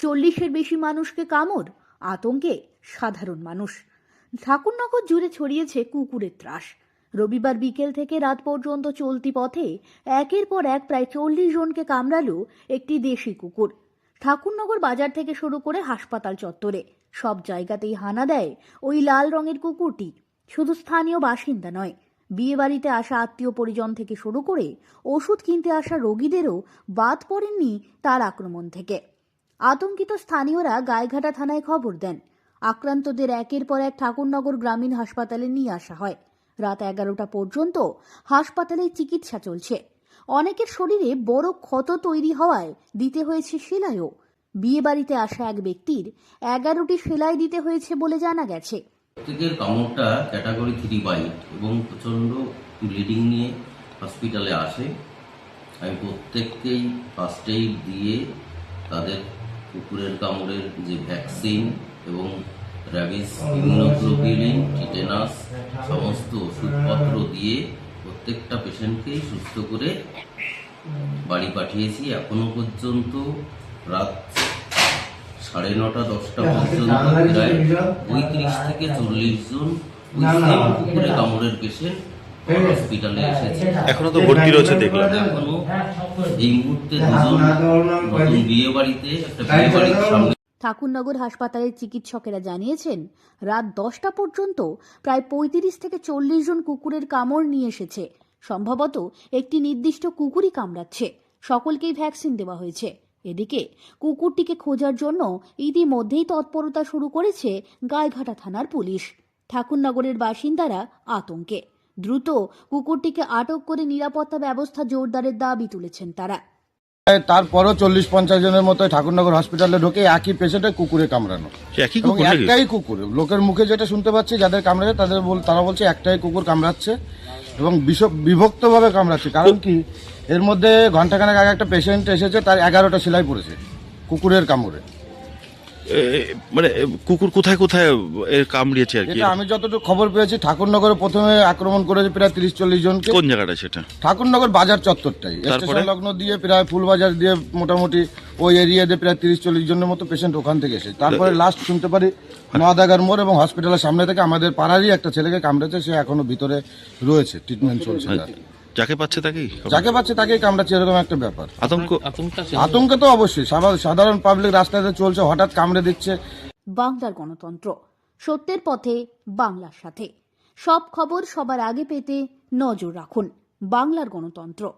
চল্লিশের বেশি মানুষকে কামড়, আতঙ্কে সাধারণ মানুষ। ঠাকুরনগর জুড়ে ছড়িয়েছে কুকুরের ত্রাস। রবিবার বিকেল থেকে রাত পর্যন্ত চলতি পথে একের পর এক প্রায় চল্লিশ জনকে কামড়ালো একটি দেশি কুকুর। ঠাকুরনগর বাজার থেকে শুরু করে হাসপাতাল চত্বরে। সব জায়গাতেই হানা দেয় ওই লাল রঙের কুকুরটি। শুধু স্থানীয় বাসিন্দা নয় বিয়ে বাড়িতে আসা আত্মীয় পরিজন থেকে শুরু করে ওষুধ কিনতে আসা রোগীদেরও বাদ পড়েননি তার আক্রমণ থেকে। আতঙ্কিত স্থানীয়রা গায়েঘাটা থানায় খবর দেন। আক্রান্তদের একের পর এক ঠাকুরনগর গ্রামীণ হাসপাতালে নিয়ে আসা হয়। রাত এগারোটা পর্যন্ত হাসপাতালে চিকিৎসা চলছে। অনেকের শরীরে বড় ক্ষত তৈরি হওয়ায় দিতে হয়েছে সেলাইও। বিয়ে বাড়িতে আসা এক ব্যক্তির এগারোটি সেলাই দিতে হয়েছে বলে জানা গেছে। প্রত্যেকের কামড়টা ক্যাটাগরি থ্রি এবং প্রচণ্ড ব্লিডিং নিয়ে হসপিটালে আসে। আমি প্রত্যেককেই ফার্স্ট এইড দিয়ে তাদের কুকুরের কামড়ের যে ভ্যাকসিন এবং র্যাবিস ইমিউনোগ্লোবিলিন টিটেনাস সমস্ত ওষুধপত্র দিয়ে প্রত্যেকটা পেশেন্টকেই সুস্থ করে বাড়ি পাঠিয়েছি এখনও পর্যন্ত রাত সাড়ে নটা দশটা পর্যন্ত প্রায় পঁয়ত্রিশ থেকে চল্লিশ জন ওই same কুকুরে কামড়ের পেশেন্ট হসপিটালে এসেছে। এখনও তো ভর্তি রয়েছে দেখলাম। এখনও এই মুহূর্তে দুজন নতুন বিয়ে বাড়িতে একটা বিয়ে বাড়ির সামনে ঠাকুরনগর হাসপাতালের চিকিৎসকেরা জানিয়েছেন রাত দশটা পর্যন্ত প্রায় পঁয়ত্রিশ থেকে চল্লিশ জন কুকুরের কামড় নিয়ে এসেছে। সম্ভবত একটি নির্দিষ্ট কুকুরই কামড়াচ্ছে। সকলকেই ভ্যাকসিন দেওয়া হয়েছে। এদিকে কুকুরটিকে খোঁজার জন্য ইতিমধ্যেই তৎপরতা শুরু করেছে গাইঘাটা থানার পুলিশ। ঠাকুরনগরের বাসিন্দারা আতঙ্কে। দ্রুত কুকুরটিকে আটক করে নিরাপত্তা ব্যবস্থা জোরদারের দাবি তুলেছেন তারা। তারপরও চল্লিশ পঞ্চাশ জনের মতো ঠাকুরনগর হসপিটালে ঢুকে একই পেশেন্টে কুকুরে কামড়ানো। এবং একটাই কুকুর। লোকের মুখে যেটা শুনতে পাচ্ছি যাদের কামড়াচ্ছে তাদের বল- তারা বলছে একটাই কুকুর কামড়াচ্ছে এবং বিষ- বিভক্তভাবে কামড়াচ্ছে। কারণ কি? এর মধ্যে ঘন্টাখানেক আগে একটা পেশেন্ট এসেছে তার এগারোটা সেলাই পড়েছে কুকুরের কামড়ে। মানে কুকুর কোথায় কোথায় এর কামড়িয়েছে আর কি? এটা আমি যতটুকু খবর পেয়েছি ঠাকুরনগরে প্রথমে আক্রমণ করেছে প্রায় তিরিশ চল্লিশ জনকে। কোন জায়গাটা সেটা? ঠাকুরনগর বাজার চত্বরটাই। তারপরে? স্টেশন লগ্ন দিয়ে প্রায় ফুলবাজার দিয়ে মোটামুটি ওই এরিয়াতে প্রায় তিরিশ চল্লিশ জনের মতো পেশেন্ট ওখান থেকে এসে তারপরে লাস্ট শুনতে পারি নদাগার মোড় এবং হসপিটালের সামনে থেকে আমাদের পাড়ারই একটা ছেলেকে কামড়েছে সে এখনও ভিতরে রয়েছে ট্রিটমেন্ট চলছে তার। যাকে পাচ্ছে তাকেই যাকে পাচ্ছে তাকেই কামড়াচ্ছে এরকম একটা ব্যাপার। আতঙ্ক আতঙ্ক তো অবশ্যই। সাধারণ- সাধারণ পাবলিক রাস্তাতে চলছে হঠাৎ কামড়ে দিচ্ছে। বাংলার গণতন্ত্র সত্যের পথে বাংলার সাথে। সব খবর সবার আগে পেতে নজর রাখুন বাংলার গণতন্ত্র।